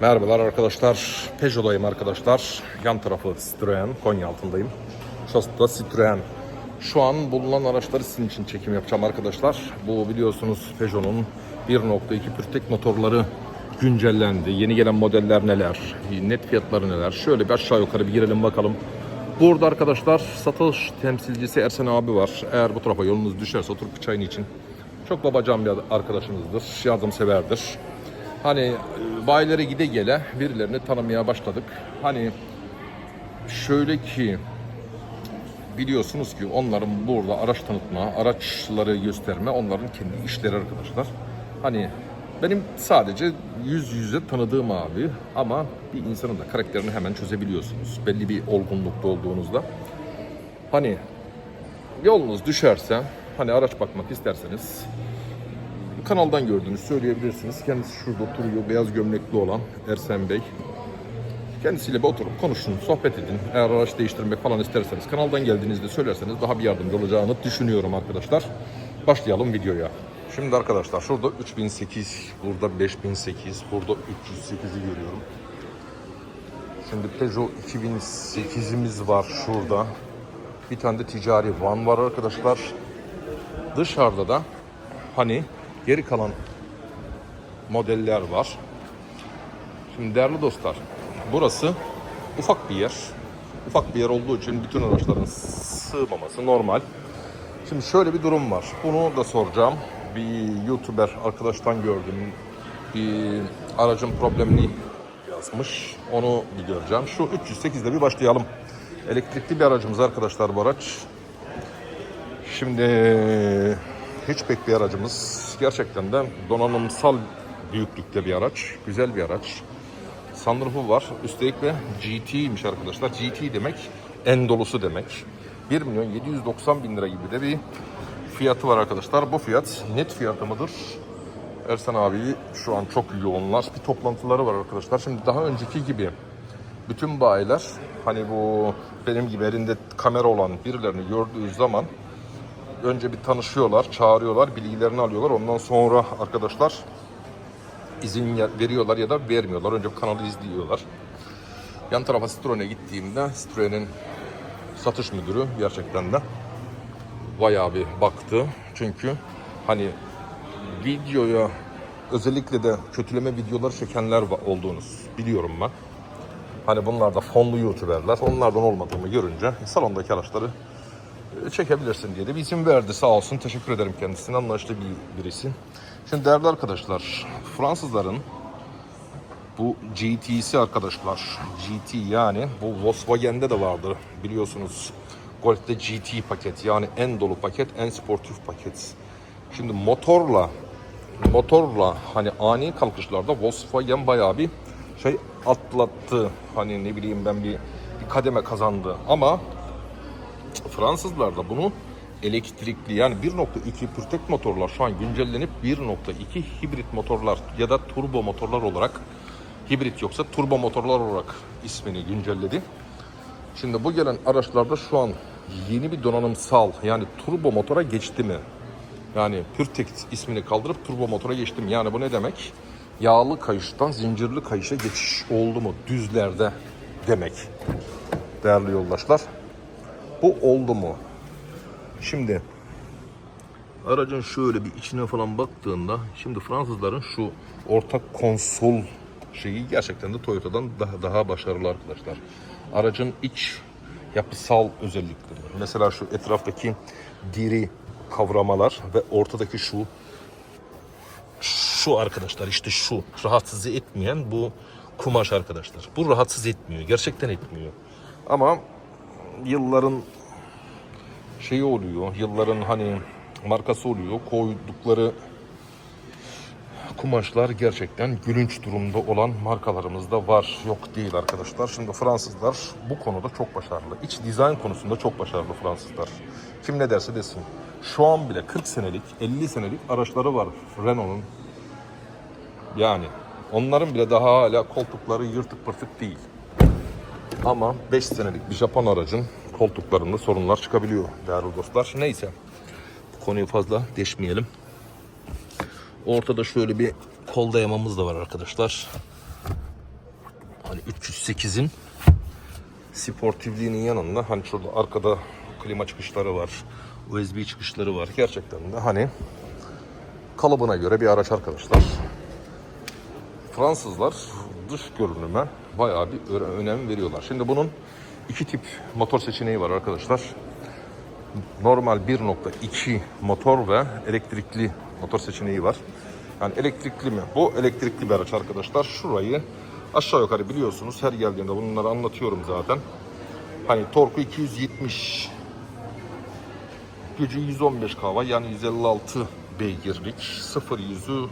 Merhabalar arkadaşlar. Peugeot'dayım arkadaşlar. Yan tarafı Citroen. Konya altındayım. Şurası da Citroen. Şu an bulunan araçları sizin için çekim yapacağım arkadaşlar. Bu biliyorsunuz Peugeot'un 1.2 pürtek motorları güncellendi. Yeni gelen modeller neler? Net fiyatları neler? Şöyle bir aşağı yukarı bir girelim bakalım. Burada arkadaşlar satış temsilcisi Ersen abi var. Eğer bu tarafa yolunuz düşerse oturup bir çayın için. Çok babacan bir arkadaşımızdır. Yardımseverdir. Hani bayilere gide gele birilerini tanımaya başladık. Hani şöyle ki biliyorsunuz ki onların burada araç tanıtma, araçları gösterme onların kendi işleri arkadaşlar. Hani benim sadece yüz yüze tanıdığım abi ama bir insanın da karakterini hemen çözebiliyorsunuz. Belli bir olgunlukta olduğunuzda. Hani yolunuz düşerse hani araç bakmak isterseniz kanaldan gördüğünüz söyleyebilirsiniz. Kendisi şurada oturuyor beyaz gömlekli olan Ersen Bey. Kendisiyle bir oturup konuşun, sohbet edin. Eğer araç değiştirmek falan isterseniz kanaldan geldiğinizde söylerseniz daha bir yardımcı olacağını düşünüyorum arkadaşlar. Başlayalım videoya. Şimdi arkadaşlar şurada 3008, burada 5008, burada 308'i görüyorum. Şimdi Peugeot 2008'imiz var şurada. Bir tane de ticari van var arkadaşlar. Dışarıda da hani geri kalan modeller var. Şimdi değerli dostlar, burası ufak bir yer. Ufak bir yer olduğu için bütün araçların sığmaması normal. Şimdi şöyle bir durum var. Bunu da soracağım. Bir YouTuber arkadaştan gördüm. Bir aracın problemini yazmış. Onu bir göreceğim. Şu 308'de bir başlayalım. Elektrikli bir aracımız arkadaşlar bu araç. Şimdi hatchback bir aracımız. Gerçekten de donanımsal büyüklükte bir araç. Güzel bir araç. Sunroof'u var. Üstelik de GT'ymiş arkadaşlar. GT demek en dolusu demek. 1 milyon 790 bin lira gibi de bir fiyatı var arkadaşlar. Bu fiyat net fiyatı mıdır? Ersan abi şu an çok yoğunlar. Bir toplantıları var arkadaşlar. Şimdi daha önceki gibi bütün bayiler hani bu benim gibi elinde kamera olan birilerini gördüğü zaman önce bir tanışıyorlar, çağırıyorlar, bilgilerini alıyorlar. Ondan sonra arkadaşlar izin veriyorlar ya da vermiyorlar. Önce kanalı izliyorlar. Yan tarafa Citroen'e gittiğimde Citroen'in satış müdürü gerçekten de bayağı bir baktı. Çünkü hani videoya özellikle de kötüleme videoları çekenler va- olduğunu biliyorum ben. Hani bunlar da fonlu youtuberler. Onlardan olmadığımı görünce salondaki araçları çekebilirsin diye de bir izin verdi sağ olsun. Teşekkür ederim kendisine. Anlayışlı bir birisi. Şimdi değerli arkadaşlar, Fransızların bu GT'si arkadaşlar. GT yani bu Volkswagen'de de vardı biliyorsunuz. Golf'te GT paket yani en dolu paket, en sportif paket. Şimdi motorla motorla hani ani kalkışlarda Volkswagen bayağı bir şey atlattı. Hani ne bileyim ben bir, bir kademe kazandı. Ama Fransızlar da bunu elektrikli yani 1.2 pürtek motorlar şu an güncellenip 1.2 hibrit motorlar ya da turbo motorlar olarak hibrit yoksa turbo motorlar olarak ismini güncelledi. Şimdi bu gelen araçlarda şu an yeni bir donanımsal yani turbo motora geçti mi? Yani Pürtek ismini kaldırıp turbo motora geçtim. Yani bu ne demek? Yağlı kayıştan zincirli kayışa geçiş oldu mu düzlerde demek. Değerli yoldaşlar. Bu oldu mu? Şimdi aracın şöyle bir içine falan baktığında şimdi Fransızların şu ortak konsol şeyi gerçekten de Toyota'dan daha daha başarılı arkadaşlar. Aracın iç yapısal özellikleri. Mesela şu etraftaki diri kavramalar ve ortadaki şu şu arkadaşlar işte şu rahatsız etmeyen bu kumaş arkadaşlar. Bu rahatsız etmiyor. Gerçekten etmiyor. Ama yılların şeyi oluyor. Yılların hani markası oluyor. Koydukları kumaşlar gerçekten gülünç durumda olan markalarımız da var. Yok değil arkadaşlar. Şimdi Fransızlar bu konuda çok başarılı. İç dizayn konusunda çok başarılı Fransızlar. Kim ne derse desin. Şu an bile 40 senelik, 50 senelik araçları var Renault'un. Yani onların bile daha hala koltukları yırtık pırtık değil. Ama 5 senelik bir Japon aracın koltuklarında sorunlar çıkabiliyor değerli dostlar. Neyse bu konuyu fazla deşmeyelim. Ortada şöyle bir kol dayamamız da var arkadaşlar. Hani 308'in sportifliğinin yanında hani şurada arkada klima çıkışları var. USB çıkışları var. Gerçekten de hani kalıbına göre bir araç arkadaşlar. Fransızlar dış görünüme bayağı bir önem veriyorlar. Şimdi bunun iki tip motor seçeneği var arkadaşlar. Normal 1.2 motor ve elektrikli motor seçeneği var. Yani elektrikli mi? Bu elektrikli bir araç arkadaşlar. Şurayı aşağı yukarı biliyorsunuz. Her geldiğimde bunları anlatıyorum zaten. Hani torku 270 gücü 115 kava yani 156 beygirlik. Sıfır yüzü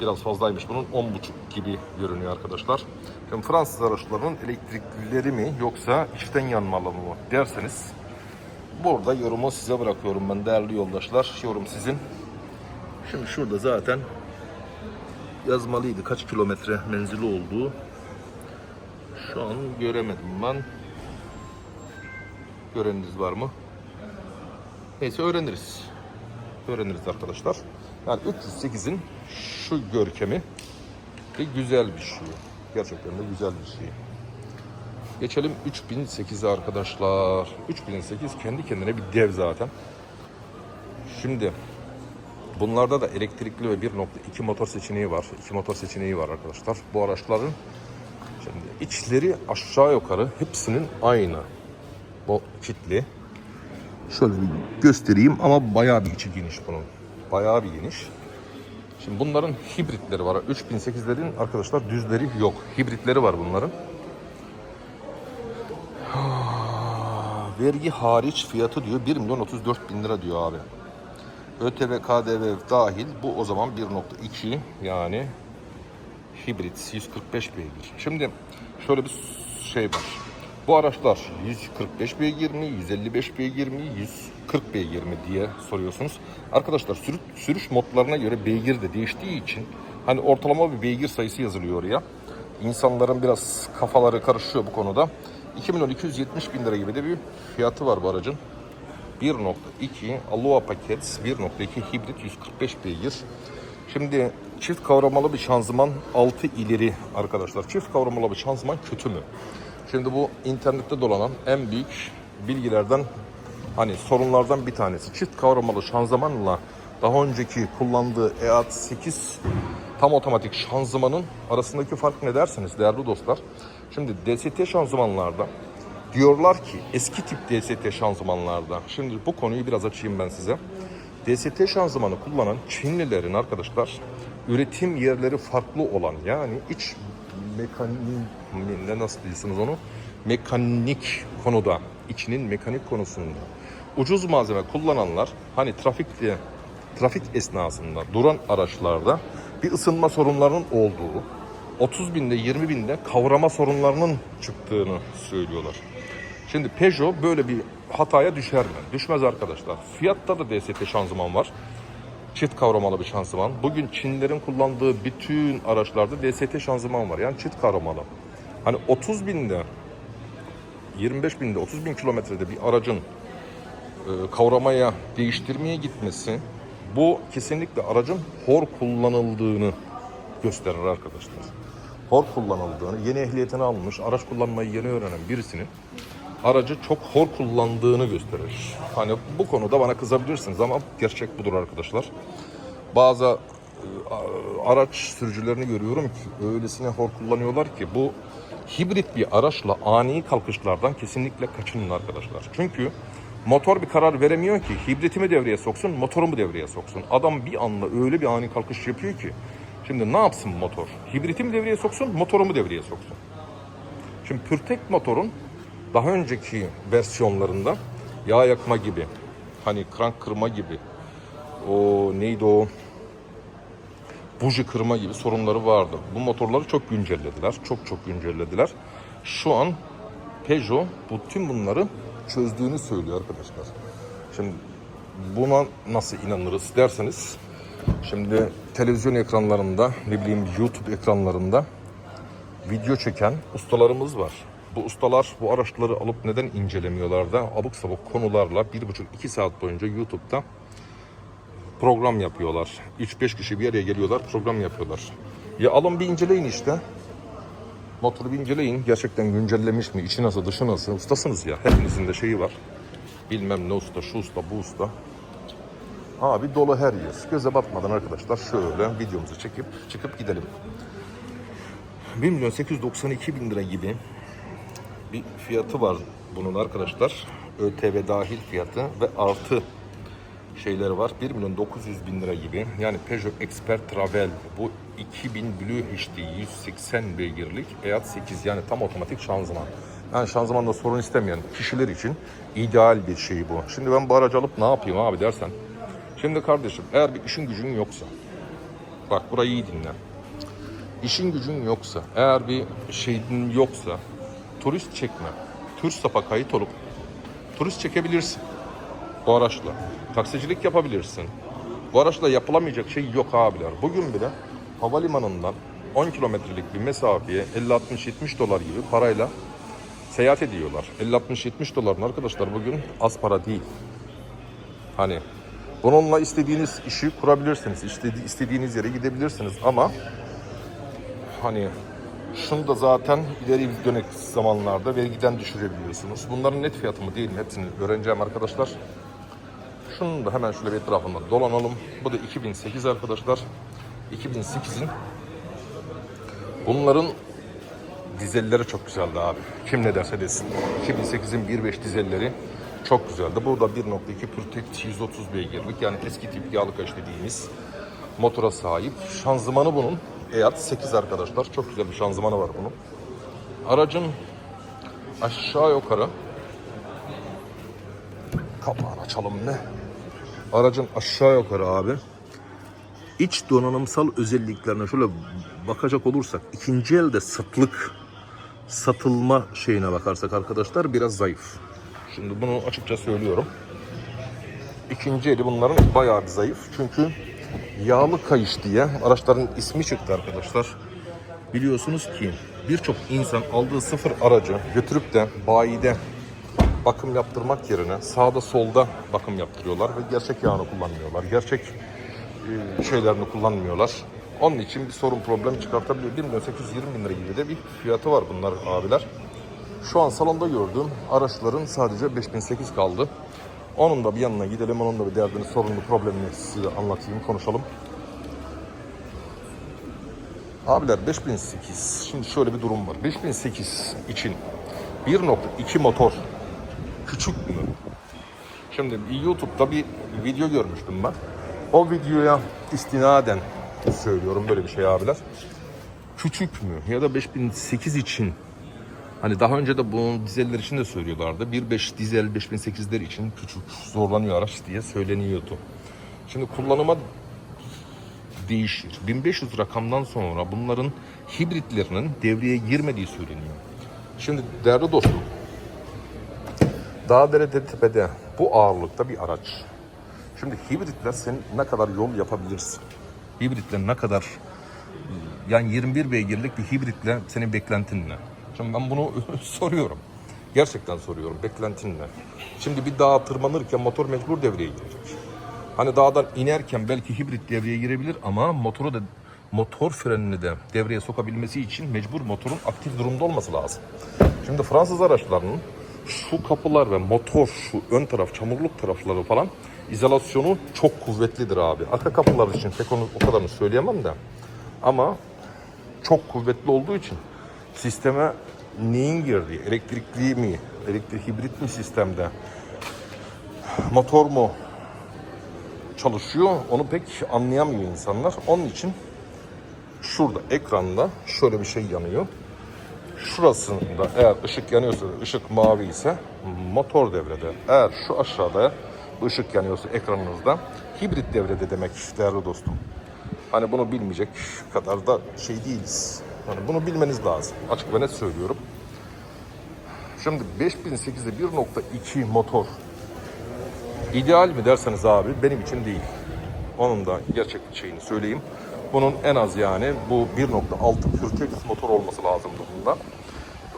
biraz fazlaymış bunun 10.5 gibi görünüyor arkadaşlar. Şimdi Fransız araçlarının elektriklileri mi yoksa içten yanmalı mı derseniz burada yorumu size bırakıyorum ben değerli yoldaşlar. Yorum sizin. Şimdi şurada zaten yazmalıydı kaç kilometre menzili olduğu. Şu an göremedim ben. Göreniniz var mı? Neyse öğreniriz. Öğreniriz arkadaşlar. Yani 308'in şu görkemi de güzel bir şey. Gerçekten de güzel bir şey. Geçelim 3008'e arkadaşlar. 3008 kendi kendine bir dev zaten. Şimdi bunlarda da elektrikli ve 1.2 motor seçeneği var. 2 motor seçeneği var arkadaşlar. Bu araçların şimdi içleri aşağı yukarı hepsinin aynı. Bu kitli. Şöyle bir göstereyim ama bayağı bir içi geniş bunun. Bayağı bir geniş. Şimdi bunların hibritleri var. 3008'lerin arkadaşlar düzleri yok. Hibritleri var bunların. Vergi hariç fiyatı diyor 1 milyon 34 bin lira diyor abi. ÖTV, KDV dahil bu o zaman 1.2 yani hibrit 145 beygir. Şimdi şöyle bir şey var. Bu araçlar 145 beygir mi, 155 beygir mi, 140 beygir mi diye soruyorsunuz. Arkadaşlar sürüş, sürüş modlarına göre beygir de değiştiği için hani ortalama bir beygir sayısı yazılıyor oraya. İnsanların biraz kafaları karışıyor bu konuda. 2 milyon 270 bin lira gibi de bir fiyatı var bu aracın. 1.2 Aloha paket 1.2 hibrit 145 beygir. Şimdi çift kavramalı bir şanzıman 6 ileri arkadaşlar. Çift kavramalı bir şanzıman kötü mü? Şimdi bu internette dolanan en büyük bilgilerden hani sorunlardan bir tanesi. Çift kavramalı şanzımanla daha önceki kullandığı EAT 8 tam otomatik şanzımanın arasındaki fark ne dersiniz değerli dostlar? Şimdi DST şanzımanlarda diyorlar ki eski tip DST şanzımanlarda şimdi bu konuyu biraz açayım ben size. DST şanzımanı kullanan Çinlilerin arkadaşlar üretim yerleri farklı olan yani iç mekanik ne nasıl diyorsunuz onu mekanik konuda içinin mekanik konusunda ucuz malzeme kullananlar hani trafikte trafik esnasında duran araçlarda bir ısınma sorunlarının olduğu 30 binde 20 binde kavrama sorunlarının çıktığını söylüyorlar. Şimdi Peugeot böyle bir hataya düşer mi? Düşmez arkadaşlar. Fiyatta da DST şanzıman var. Çift kavramalı bir şanzıman. Bugün Çinlerin kullandığı bütün araçlarda DST şanzıman var. Yani çift kavramalı. Hani 30 binde 25 binde 30 bin kilometrede bir aracın e, kavramaya değiştirmeye gitmesi bu kesinlikle aracın hor kullanıldığını gösterir arkadaşlar. Hor kullanıldığını, yeni ehliyetini almış, araç kullanmayı yeni öğrenen birisinin aracı çok hor kullandığını gösterir. Hani bu konuda bana kızabilirsiniz ama gerçek budur arkadaşlar. Bazı e, araç sürücülerini görüyorum ki öylesine hor kullanıyorlar ki bu hibrit bir araçla ani kalkışlardan kesinlikle kaçının arkadaşlar. Çünkü motor bir karar veremiyor ki hibritimi devreye soksun, motorumu devreye soksun. Adam bir anda öyle bir ani kalkış yapıyor ki şimdi ne yapsın motor? Hibritimi devreye soksun, motorumu devreye soksun. Şimdi Pürtek motorun daha önceki versiyonlarında yağ yakma gibi, hani krank kırma gibi, o neydi o, buji kırma gibi sorunları vardı. Bu motorları çok güncellediler, çok çok güncellediler. Şu an Peugeot bütün bunları çözdüğünü söylüyor arkadaşlar. Şimdi buna nasıl inanırız derseniz, şimdi televizyon ekranlarında, ne bileyim YouTube ekranlarında video çeken ustalarımız var. Bu ustalar bu araçları alıp neden incelemiyorlar da abuk sabuk konularla 1,5-2 saat boyunca YouTube'da program yapıyorlar. 3-5 kişi bir araya geliyorlar program yapıyorlar. Ya alın bir inceleyin işte. Motoru bir inceleyin. Gerçekten güncellemiş mi? İçi nasıl, dışı nasıl? Ustasınız ya. Hepinizin de şeyi var. Bilmem ne usta, şu usta, bu usta. Abi dolu her yer. Göze batmadan arkadaşlar şöyle videomuzu çekip çıkıp gidelim. 1 milyon 892 bin lira gibi bir fiyatı var bunun arkadaşlar. ÖTV dahil fiyatı ve artı şeyleri var. 1 milyon 900 bin lira gibi. Yani Peugeot Expert Travel bu 2000 Blue HD 180 beygirlik EAT 8 yani tam otomatik şanzıman. Yani şanzımanda sorun istemeyen kişiler için ideal bir şey bu. Şimdi ben bu aracı alıp ne yapayım abi dersen. Şimdi kardeşim eğer bir işin gücün yoksa bak burayı iyi dinle. İşin gücün yoksa, eğer bir şeyin yoksa turist çekme. TÜRSAP'a kayıt olup turist çekebilirsin. Bu araçla. Taksicilik yapabilirsin. Bu araçla yapılamayacak şey yok abiler. Bugün bile havalimanından 10 kilometrelik bir mesafeye 50-60-70 dolar gibi parayla seyahat ediyorlar. 50-60-70 doların arkadaşlar bugün az para değil. Hani bununla istediğiniz işi kurabilirsiniz. İstedi- istediğiniz yere gidebilirsiniz ama hani şunu da zaten ileri dönek zamanlarda vergiden düşürebiliyorsunuz. Bunların net fiyatı mı değil mi hepsini öğreneceğim arkadaşlar. Şunu da hemen şöyle bir etrafında dolanalım. Bu da 2008 arkadaşlar. 2008'in bunların dizelleri çok güzeldi abi. Kim ne derse desin. 2008'in 1.5 dizelleri çok güzeldi. Burada 1.2 Protect 130 beygirlik yani eski tip yağlı kaç dediğimiz motora sahip. Şanzımanı bunun EAT 8 arkadaşlar. Çok güzel bir şanzımanı var bunun. Aracın aşağı yukarı kapağını açalım ne? Aracın aşağı yukarı abi iç donanımsal özelliklerine şöyle bakacak olursak ikinci elde satılık satılma şeyine bakarsak arkadaşlar biraz zayıf. Şimdi bunu açıkça söylüyorum. İkinci eli bunların bayağı bir zayıf. Çünkü yağlı kayış diye araçların ismi çıktı arkadaşlar. Biliyorsunuz ki birçok insan aldığı sıfır aracı götürüp de bayide bakım yaptırmak yerine sağda solda bakım yaptırıyorlar ve gerçek yağını kullanmıyorlar. Gerçek e, şeylerini kullanmıyorlar. Onun için bir sorun problem çıkartabiliyor. 1 milyon 820 bin lira gibi de bir fiyatı var bunlar abiler. Şu an salonda gördüğüm araçların sadece 5008 kaldı. Onun da bir yanına gidelim, onun da bir derdini, sorununu, problemini size anlatayım, konuşalım. Abiler 5008, şimdi şöyle bir durum var. 5008 için 1.2 motor küçük mü? Şimdi YouTube'da bir video görmüştüm ben. O videoya istinaden söylüyorum böyle bir şey abiler. Küçük mü? Ya da 5008 için Hani daha önce de bu dizeller için de söylüyorlardı. 1.5 dizel 5008'ler için küçük zorlanıyor araç diye söyleniyordu. Şimdi kullanıma değişir. 1500 rakamdan sonra bunların hibritlerinin devreye girmediği söyleniyor. Şimdi değerli dostum, Dağdere tepede bu ağırlıkta bir araç. Şimdi hibritler senin ne kadar yol yapabilirsin? Hibritler ne kadar yani 21 beygirlik bir hibritle senin beklentin ne? Şimdi ben bunu soruyorum. Gerçekten soruyorum. Beklentin ne? Şimdi bir dağa tırmanırken motor mecbur devreye girecek. Hani dağdan inerken belki hibrit devreye girebilir ama motoru da motor frenini de devreye sokabilmesi için mecbur motorun aktif durumda olması lazım. Şimdi Fransız araçlarının şu kapılar ve motor, şu ön taraf, çamurluk tarafları falan izolasyonu çok kuvvetlidir abi. Arka kapılar için pek onu o kadarını söyleyemem de. Ama çok kuvvetli olduğu için sisteme neyin girdiği, elektrikli mi, elektrik hibrit mi sistemde, motor mu çalışıyor onu pek anlayamıyor insanlar. Onun için şurada ekranda şöyle bir şey yanıyor. Şurasında eğer ışık yanıyorsa, ışık mavi ise motor devrede. Eğer şu aşağıda ışık yanıyorsa ekranınızda hibrit devrede demek değerli dostum. Hani bunu bilmeyecek kadar da şey değiliz. Hani bunu bilmeniz lazım. Açık ve net söylüyorum. Şimdi 5008'de 1.2 motor ideal mi derseniz abi benim için değil. Onun da gerçek şeyini söyleyeyim. Bunun en az yani bu 1.6 Pürtex motor olması lazım bunda.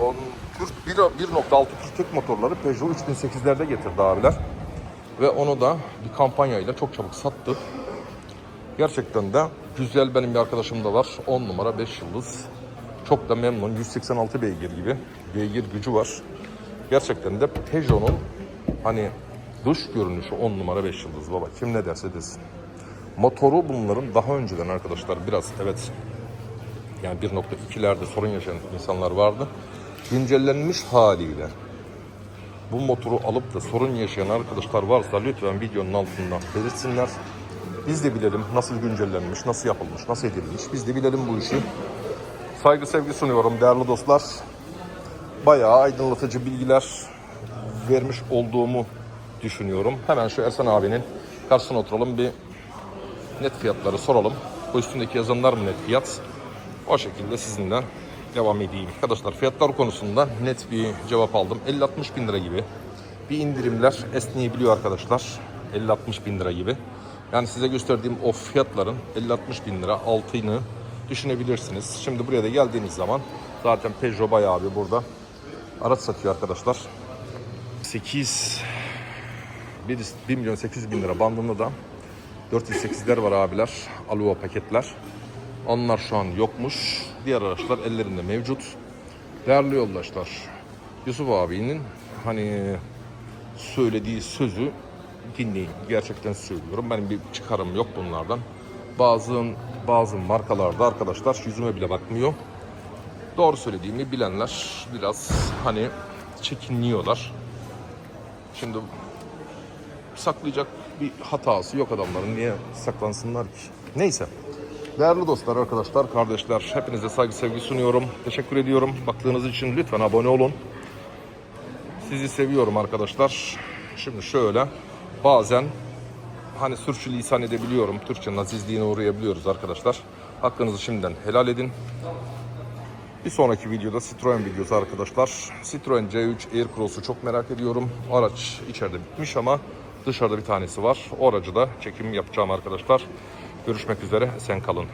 Onun Pür- bir- 1.6 Pürtex motorları Peugeot 3008'lerde getirdi abiler. Ve onu da bir kampanyayla çok çabuk sattı. Gerçekten de güzel benim bir arkadaşım da var. 10 numara 5 yıldız. Çok da memnun. 186 beygir gibi. Beygir gücü var. Gerçekten de Peugeot'un hani dış görünüşü 10 numara 5 yıldız baba. Kim ne derse desin. Motoru bunların daha önceden arkadaşlar biraz evet yani 1.2'lerde sorun yaşayan insanlar vardı. Güncellenmiş haliyle bu motoru alıp da sorun yaşayan arkadaşlar varsa lütfen videonun altından belirtsinler. Biz de bilelim nasıl güncellenmiş, nasıl yapılmış, nasıl edilmiş. Biz de bilelim bu işi. Saygı sevgi sunuyorum değerli dostlar. Bayağı aydınlatıcı bilgiler vermiş olduğumu düşünüyorum. Hemen şu Ersan abinin karşısına oturalım bir net fiyatları soralım. Bu üstündeki yazanlar mı net fiyat? O şekilde sizinle devam edeyim. Arkadaşlar fiyatlar konusunda net bir cevap aldım. 50-60 bin lira gibi bir indirimler esneyebiliyor arkadaşlar. 50-60 bin lira gibi. Yani size gösterdiğim o fiyatların 50-60 bin lira altını düşünebilirsiniz. Şimdi buraya da geldiğiniz zaman zaten Peugeot bayağı bir burada araç satıyor arkadaşlar. 8 1, 1 milyon 800 bin lira bandında da 408'ler var abiler. Aluva paketler. Onlar şu an yokmuş. Diğer araçlar ellerinde mevcut. Değerli yoldaşlar. Yusuf abinin hani söylediği sözü dinleyin. Gerçekten söylüyorum. Benim bir çıkarım yok bunlardan. Bazı bazı markalarda arkadaşlar yüzüme bile bakmıyor. Doğru söylediğimi bilenler biraz hani çekinliyorlar. Şimdi saklayacak bir hatası yok adamların. Niye saklansınlar ki? Neyse. Değerli dostlar, arkadaşlar, kardeşler, hepinize saygı sevgi sunuyorum. Teşekkür ediyorum. Baktığınız için lütfen abone olun. Sizi seviyorum arkadaşlar. Şimdi şöyle bazen hani sürçülisan edebiliyorum. Türkçenin azizliğine uğrayabiliyoruz arkadaşlar. Hakkınızı şimdiden helal edin. Bir sonraki videoda Citroen videosu arkadaşlar. Citroen C3 Aircross'u çok merak ediyorum. Araç içeride bitmiş ama dışarıda bir tanesi var. O aracı da çekim yapacağım arkadaşlar. Görüşmek üzere. Sen kalın.